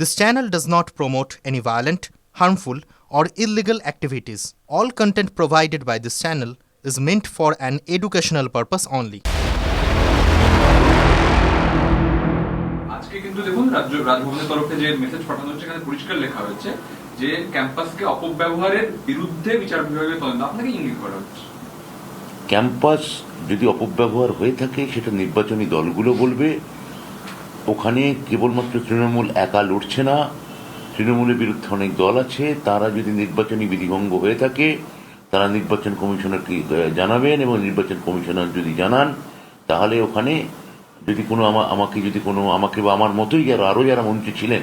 This channel does not promote any violent, harmful, or illegal activities. All content provided by this channel is meant for an educational purpose only. আজকে কিন্তু দেখুন রাজ্য রাজভবনের তরফে যে message পাঠানো হচ্ছে এখানে পরিষ্কার লেখা হচ্ছে যে ক্যাম্পাসকে অপব্যবহারের বিরুদ্ধে বিচার বিভাগের তদন্ত আপনাকে ইঙ্গিত করা হচ্ছে ক্যাম্পাস যদি অপব্যবহার হয়ে থাকে সেটা নির্বাচনী দলগুলো বলবে ওখানে কেবলমাত্র তৃণমূল একা লড়ছে না, তৃণমূলের বিরুদ্ধে অনেক দল আছে, তারা যদি নির্বাচনী বিধিভঙ্গ হয়ে থাকে, তারা নির্বাচন কমিশনারকে জানাবেন এবং নির্বাচন কমিশনার যদি জানান, তাহলে ওখানে যদি কোনো আমা- আমাকে যদি কোনো, আমাকে বা আমার মতোই যারা আরও যারা মন্ত্রী ছিলেন,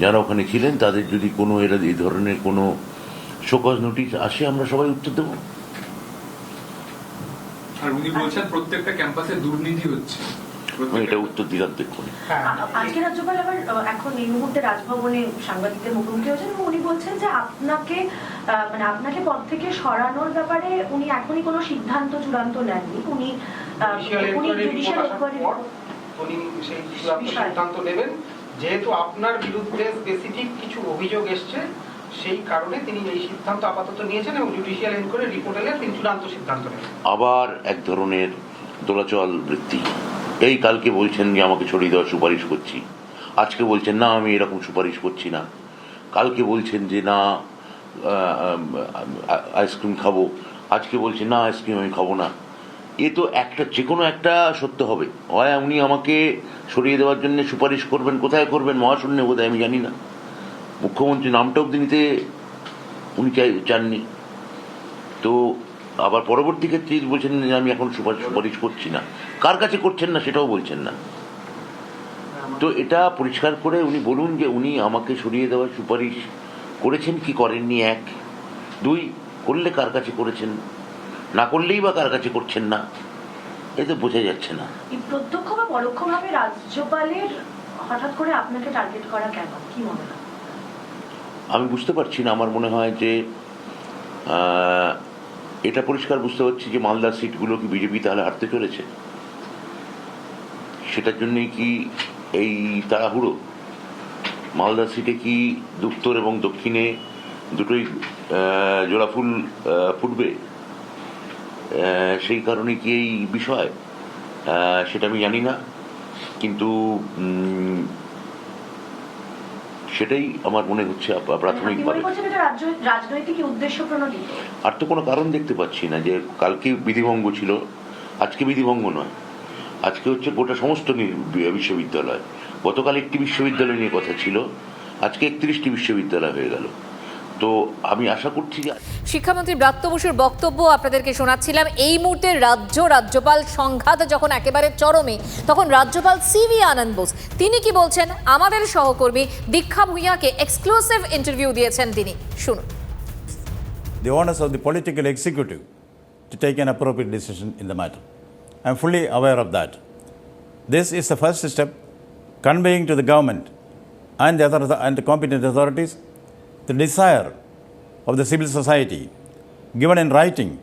যারা ওখানে ছিলেন, তাদের যদি কোনো এরা এই ধরনের কোনো শোকজ নোটিশ আসে, আমরা সবাই উত্তর দেবো। আর উনি বলছেন প্রত্যেকটা ক্যাম্পাসে দুর্নীতি হচ্ছে। এটা উত্তর দিলাম দেখুন। আজকে রাজ্যপাল আবার এখন এই মুহূর্তে রাজভবনে সাংবাদিকদের মুখোমুখি হয়েছেন উনি বলছেন যে আপনাকে মানে আপনাকে পদ থেকে সরানোর ব্যাপারে উনি এখনই কোনো সিদ্ধান্ত চূড়ান্ত নেননি। উনি উনি জুডিশিয়াল এনকোয়ারি উনি সেই সিদ্ধান্ত নেবেন। যেহেতু আপনার বিরুদ্ধে স্পেসিফিক কিছু অভিযোগ এসছে সেই কারণে তিনি এই সিদ্ধান্ত আপাতত নিয়েছেন এবং জুডিশিয়াল এনকোয়ারি রিপোর্ট এলে তিনি চূড়ান্ত সিদ্ধান্ত নেবেন। আবার এক ধরনের দোলাচল বৃত্তি এই কালকে বলছেন যে আমাকে ছড়িয়ে দেওয়ার সুপারিশ করছি। আজকে বলছেন, না, আমি এরকম সুপারিশ করছি না। কালকে বলছেন যে, না আইসক্রিম খাব। আজকে বলছেন, না, আইসক্রিম আমি খাব না। এ তো একটা যে কোনো একটা সত্য হবে। হয় উনি আমাকে সরিয়ে দেওয়ার জন্য সুপারিশ করবেন, কোথায় করবেন, মহাশূন্য বোধহয় আমি জানি না। মুখ্যমন্ত্রী নামটা অব্দি নিতে উনি চাই, চাননি। তো আবার পরবর্তী ক্ষেত্রে বলছেন যে আমি এখন সুপারিশ সুপারিশ করছি না। কার কাছে করছেন না সেটাও বলছেন না। তো এটা পরিষ্কার করে উনি বলুন যে উনি আমাকে সরিয়ে দেওয়ার সুপারিশ করেছেন কি করেননি? এক। দুই করলে কার কাছে করেছেন? না করলেই বা কার কাছে করছেন না? এতে বোঝা যাচ্ছে না। প্রত্যক্ষ বা পরোক্ষভাবে রাজ্যপালের হঠাৎ করে আপনাকে টার্গেট করা কেন? কি মনে হয়? আমি বুঝতে পারছি না। আমার মনে হয় যে এটা পরিষ্কার বুঝতে পারছি যে মালদার সিটগুলো কি বিজেপি তাহলে হারতে চলেছে। সেটার জন্যই কি এই তাড়াহুড়ো? মালদা সিটে কি উত্তর এবং দক্ষিণে দুটোই আহ, জোড়া ফুল আহ, ফুটবে? সেই কারণে কি এই বিষয়? সেটা আমি জানি না। কিন্তু সেটাই আমার মনে হচ্ছে প্রাথমিক প্রাথমিকভাবে। আর তো কোনো কারণ দেখতে পাচ্ছি না যে কালকে বিধিভঙ্গ ছিল আজকে বিধিভঙ্গ নয়। আজকে হচ্ছে গোটা সমস্ত বিশ্ববিদ্যালয়। গতকাল একটি বিশ্ববিদ্যালয় নিয়ে কথা ছিল আজকে একত্রিশটি বিশ্ববিদ্যালয় হয়ে গেল। তো আমি আশা করছি যে শিক্ষামন্ত্রী ব্রাত্য বসুর বক্তব্য আপনাদেরকে শোনাচ্ছিলাম এই মুহূর্তে রাজ্য রাজ্যপাল সংঘাত যখন একেবারে চরমে তখন রাজ্যপাল সিভি আনন্দ বোস তিনি কি বলছেন আমাদের সহকর্মী দীক্ষা ভূঁইয়াকে এক্সক্লুসিভ ইন্টারভিউ দিয়েছেন তিনি শুনুন the onus of the political executive to take an appropriate decision in the matter. I am fully aware of that. This is the first step conveying to the government and the, other, and the competent authorities the desire of the civil society, given in writing,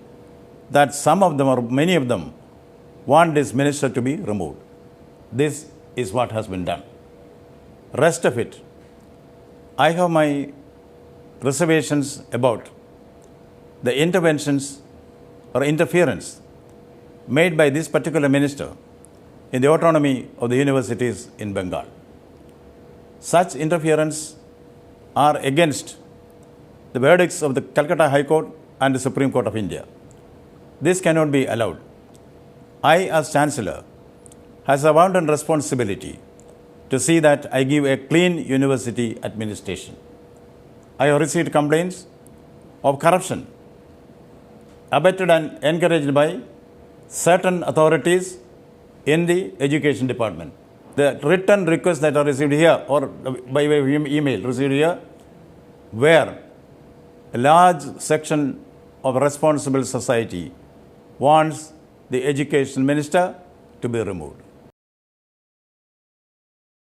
that some of them or many of them want this minister to be removed. This is what has been done. Rest of it, I have my reservations about the interventions or interference made by this particular minister in the autonomy of the universities in Bengal. Such interference are against the verdicts of the Calcutta High Court and the Supreme Court of India. This cannot be allowed. I, as Chancellor, has a bounden responsibility to see that I give a clean university administration. I have received complaints of corruption abetted and encouraged by certain authorities in the education department. The written requests that are received here or by way of email received here, where a large section of responsible society wants the education minister to be removed.